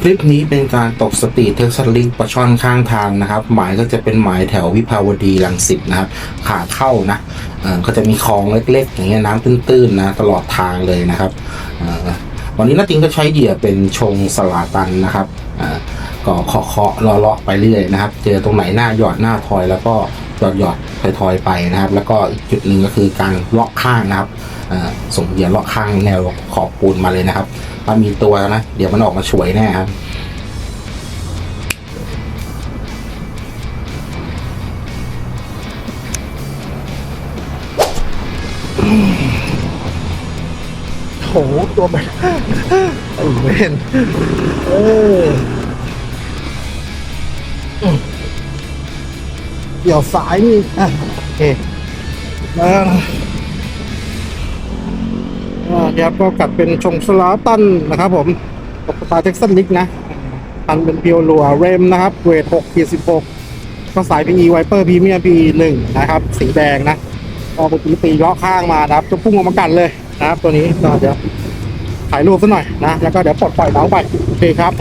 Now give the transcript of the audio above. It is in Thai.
คลิปนี้เป็นการตกสตีทเท็กซัสลิงปลาช่อนข้างทางนะครับ หมายก็จะเป็นหมายแถววิภาวดีรังสิตนะครับ ขาเข้านะก็จะมีคลองเล็กๆ อย่างเงี้ยน้ำตื้นๆนะตลอดทางเลยนะครับวันนี้นาติงก็ใช้เหยื่อเป็นชงสลาตันนะครับอ่าก็เคาะเคาะเลาะไปเรื่อยนะครับ เจอตรงไหนหน้าหยอดหน้าทอยแล้วก็หยอดหยอดทอยทอยๆไปนะครับ แล้วก็อีกจุดหนึ่งก็คือการเลาะข้างนะครับ ส่งเหยื่อเลาะข้างแนวขอบปูนมาเลยนะครับถ้ามีตัวนะ เดี๋ยวมันออกมาช่วยแน่ครับโหตัวแบบไอ้เวนเออเดี๋ยวสายนี่อะโอเคอ่า ครับก็กัดเป็นชงสลาตันนะครับผมกับสไตล์เท็กซันลิกนะพันเป็นเพียวลัวเรมนะครับ เวท6ขีด16 ก็สาย PE Viper Premium PE 1นะครับ สีแดงนะก็เมื่อกี้ตีเลาะข้างมานะครับจะพุ่งออกมากันเลยนะครับ ตัวนี้ก็เดี๋ยวถ่ายรูปซะหน่อยนะ แล้วก็เดี๋ยวปลดปล่อยเบาไป โอเคครับ